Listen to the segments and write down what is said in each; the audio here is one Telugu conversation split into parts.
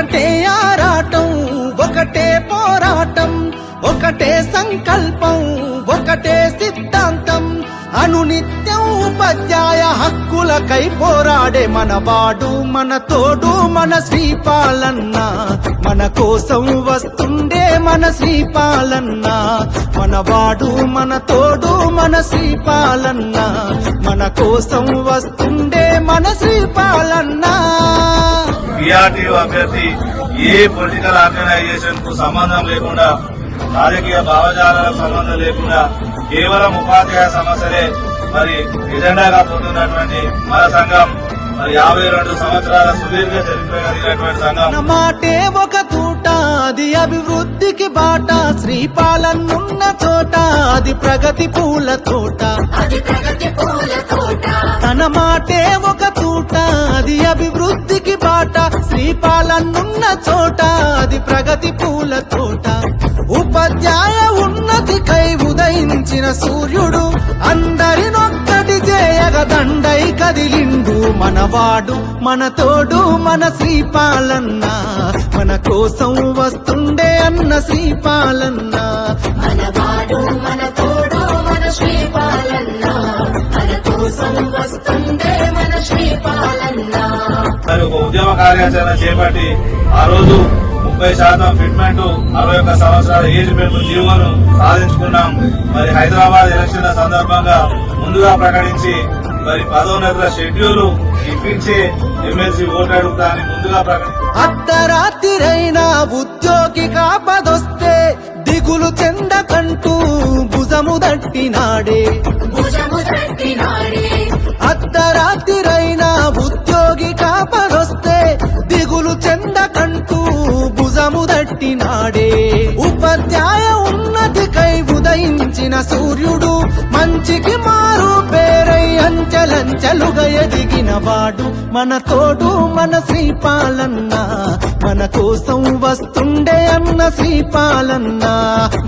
ఒకటే ఆరాటం ఒకటే పోరాటం ఒకటే సంకల్పం ఒకటే సిద్ధాంతం. అనునిత్యం ఉపాధ్యాయ హక్కులకై పోరాడే మనవాడు మన తోడు మన శ్రీపాలన్న. మన కోసం వస్తుండే మన శ్రీపాలన్న. మనవాడు మన తోడు మన శ్రీపాలన్న. మన కోసం వస్తుండే మన శ్రీపాలన్నా. పిఆర్టీఓ అభ్యర్థి ఏ పొలిటికల్ ఆర్గనైజేషన్కు సంబంధం లేకుండా రాజకీయ భావజాలకు సంబంధం లేకుండా కేవలం ఉపాధ్యాయ సమస్యలే మరి ఎజెండాగా పొందుతున్నటువంటి మన సంఘం. మరి యాభై రెండు సంవత్సరాల సుదీర్ఘ చరిత్ర కలిగినటువంటి సంఘం. మాటే ఒక తూట అది అభివృద్ధికి బాట. శ్రీపాలనున్న చోట అది ప్రగతి పూల తోట. అది ప్రగతి పూల తోట. తన మాటే ఒక బాట చోట అది ప్రగతి పూల తోట. ఉపాధ్యాయ ఉన్నతికై ఉదయించిన సూర్యుడు అందరినొక్కటి చేయగ దండై కదిలిండు. మనవాడు మన తోడు మన శ్రీపాలన్న మన కోసం వస్తుండే అన్న శ్రీపాలన్న. మనవాడు మరి ఒక ఉద్యమ కార్యాచరణ చేపట్టి ఆ రోజు ముప్పై శాతం ఫిట్మెంట్ అరవై ఒక్క సంవత్సరాల ఏజ్ పెంపు జీవోను సాధించుకున్నాం. మరి హైదరాబాద్ ఎలక్షన్ల సందర్భంగా ముందుగా ప్రకటించి మరి పదోన్నతుల షెడ్యూల్ ఇప్పించి ఎమ్మెల్సీ ఓటు అడుగుతాన్ని ముందుగా అర్ధరాత్రిరైనా ఉద్యోగి కాపదొస్తే దిగులు చెందకంటూ భుజము దట్టినాడే భుజము భుజము దట్టినాడే ఉపాధ్యాయ ఉన్నతికై ఉదయించిన సూర్యుడు మంచికి మారు పేరై అంచెలంచెలుగా ఎదిగిన వాడు మన తోడు మన శ్రీపాలన్న. మన కోసం వస్తుండే అన్న శ్రీపాలన్న.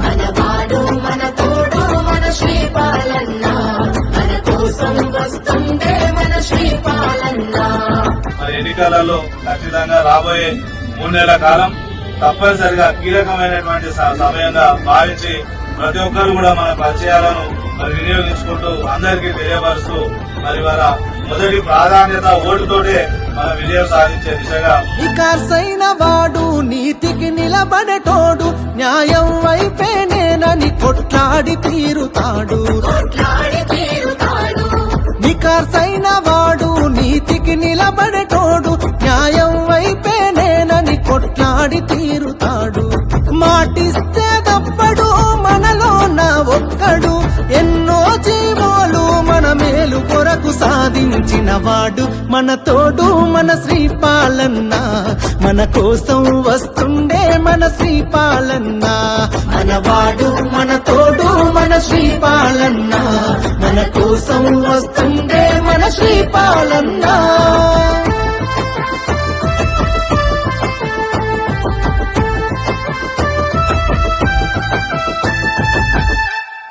మనవాడు మన తోడు మన శ్రీపాలన్న. మన కోసం వస్తుందే మన శ్రీపాలన్న. మరి ఎన్నికలలో ఖచ్చితంగా రాబోయే మూడు నెలల కాలం తప్పనిసరిగా కీలకమైనటువంటి సమయంగా భావించి ప్రతి ఒక్కరు కూడా మన పరిచయాలను మరి వినియోగించుకుంటూ అందరికీ తెలియపరుస్తూ మరి వాళ్ళ మొదటి ప్రాధాన్యత ఓటుతోటే మన విజయం సాధించే దిశగా వికాసైన వాడు నీతికి నిలబడటోడు న్యాయం కొట్లాడి తీరుతాడు. కొట్లాడి తీరుతాడు. నికార్సైన వాడు నీతికి నిలబడటోడు సాధించిన వాడు మన తోడు మన శ్రీపాలన్న. మన కోసం వస్తుండే మన శ్రీపాలన్న. మనవాడు మన తోడు మన శ్రీపాలన్న. మన కోసం వస్తుండే మన శ్రీపాలన్నా.